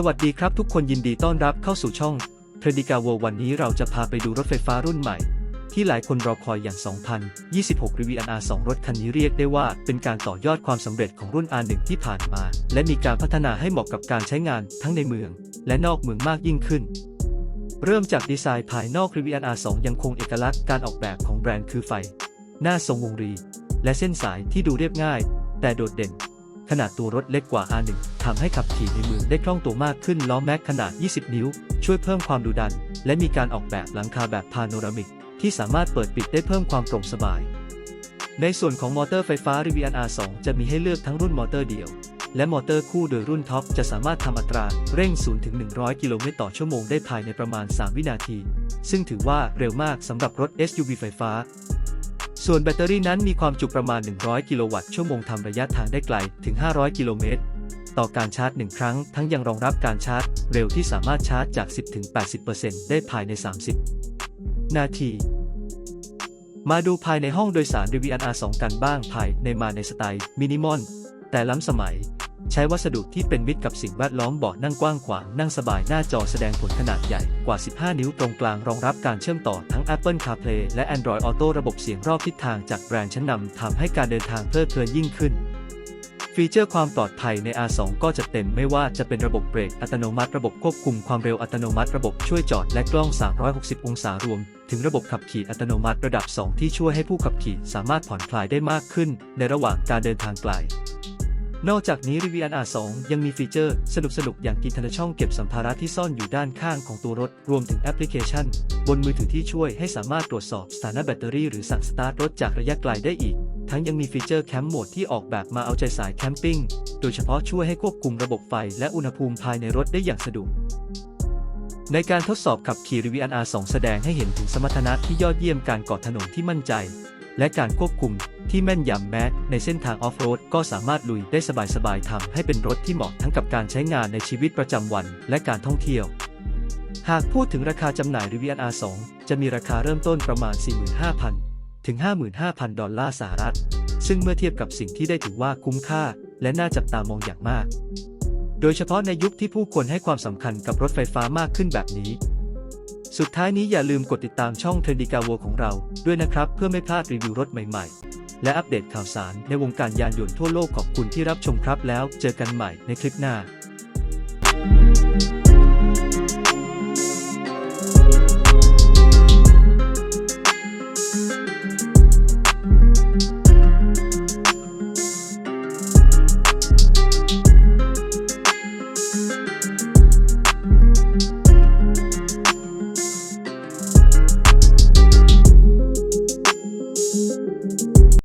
สวัสดีครับทุกคนยินดีต้อนรับเข้าสู่ช่องเทรดิกา w วันนี้เราจะพาไปดูรถไฟฟ้ารุ่นใหม่ ที่หลายคนรอคอยอย่าง 2026 r v r 2 รถคันนี้เรียกได้ว่า เป็นการต่อยอดความสำเร็จของรุ่น R1 ที่ผ่านมา และมีการพัฒนาให้เหมาะกับการใช้งานทั้งในเมือง และนอกเมืองมากยิ่งขึ้น เริ่มจากดีไซน์ภายนอก r v r 2 ยังคงเอกลักษณ์การออกแบบของแบรนด์คือไฟ หน้าทรงวงรี และเส้นสายที่ดูเรียบง่าย แต่โดดเด่น ขนาดตัวรถเล็กกว่า R1 ทำให้ขับขี่ในเมืองได้คล่องตัวมากขึ้นล้อแม็กขนาด 20 นิ้ว ช่วยเพิ่มความดุดัน และมีการออกแบบหลังคาแบบพาโนรามิก ที่สามารถเปิดปิดได้เพิ่มความโปร่งสบาย ในส่วนของมอเตอร์ไฟฟ้า Rivian R2 จะมีให้เลือกทั้งรุ่นมอเตอร์เดี่ยว และมอเตอร์คู่โดยรุ่นท็อปจะสามารถทำอัตราเร่ง0ถึง100 กิโลเมตรต่อชั่วโมงได้ภายในประมาณ 3 วินาที ซึ่งถือว่าเร็วมากสำหรับรถ SUV ไฟฟ้า ส่วนแบตเตอรี่นั้นมีความจุประมาณ 100 กิโลวัตต์ชั่วโมงทำระยะทางได้ไกลถึง 500 กิโลเมตร ต่อการชาร์จ 1 ครั้ง ทั้งยังรองรับการชาร์จ เร็วที่สามารถชาร์จจาก 10-80%ได้ภายใน 30 นาที มาดูภายในห้องโดยสาร Rivian R2 กันบ้างภายในมาในสไตล์มินิมอลแต่ล้ำสมัย ใช้วัสดุที่เป็นมิตรกับสิ่งแวดล้อมเบาะนั่งกว้างขวางนั่งสบายหน้าจอแสดงผลขนาดใหญ่กว่า 15 นิ้วตรงกลางรองรับการเชื่อมต่อทั้ง Apple CarPlay และ Android Auto ระบบเสียงรอบทิศทางจากแบรนด์ชั้นนำทำให้การเดินทางเพลิดเพลินยิ่งขึ้น ฟีเจอร์ความปลอดภัยใน R2 ก็จะเต็มไม่ว่าจะเป็นระบบเบรกอัตโนมัติระบบควบคุมความเร็วอัตโนมัติระบบช่วยจอดและกล้อง 360 องศารวมถึงระบบขับขี่อัตโนมัติระดับ 2 ที่ช่วยให้ผู้ขับขี่สามารถผ่อนคลายได้มากขึ้น ในระหว่างการเดินทางไกล นอกจากนี้ Rivian R2 ยังมีฟีเจอร์สนุกๆอย่างกินทันช่องเก็บสัมภาระที่ซ่อนอยู่ด้านข้างของตัวรถ รวมถึงแอปพลิเคชัน บนมือถือที่ช่วยให้สามารถตรวจสอบสถานะแบตเตอรี่หรือสั่งสตาร์ทรถจากระยะไกลได้อีก ทั้งยังมีฟีเจอร์แคมป์โหมดที่ออกแบบมาเอาใจสายแคมปิ้ง โดยเฉพาะช่วยให้ควบคุมระบบไฟและอุณหภูมิภายในรถได้อย่างสะดวกในการทดสอบขับขี่ Rivian R2 แสดงให้เห็นถึงสมรรถนะที่ยอดเยี่ยมการกอดถนนที่มั่นใจ และการควบคุม ที่แม่นยำแม้ ในเส้นทางออฟโรดก็สามารถลุยได้สบายๆทำให้เป็นรถที่เหมาะทั้งกับการใช้งานในชีวิตประจำวันและการท่องเที่ยว หากพูดถึงราคาจำหน่าย Rivian R2 จะมีราคาเริ่มต้นประมาณ 45,000 ถึง 55,000 ดอลลาร์สหรัฐ ซึ่งเมื่อเทียบกับสิ่งที่ได้ถือว่าคุ้มค่า และน่าจับตามองอย่างมาก โดยเฉพาะในยุคที่ผู้คนให้ความสำคัญกับรถไฟฟ้ามากขึ้นแบบนี้สุดท้ายนี้อย่าลืมกดติดตามช่อง t r e n d i g a w o ของเราด้วยนะครับ เพื่อไม่พลาดรีวิวรถใหม่ๆ และอัปเดตข่าวสารในวงการยานยนต์ทั่วโลกขอบคุณที่รับชมครับแล้วเจอกันใหม่ในคลิปหน้า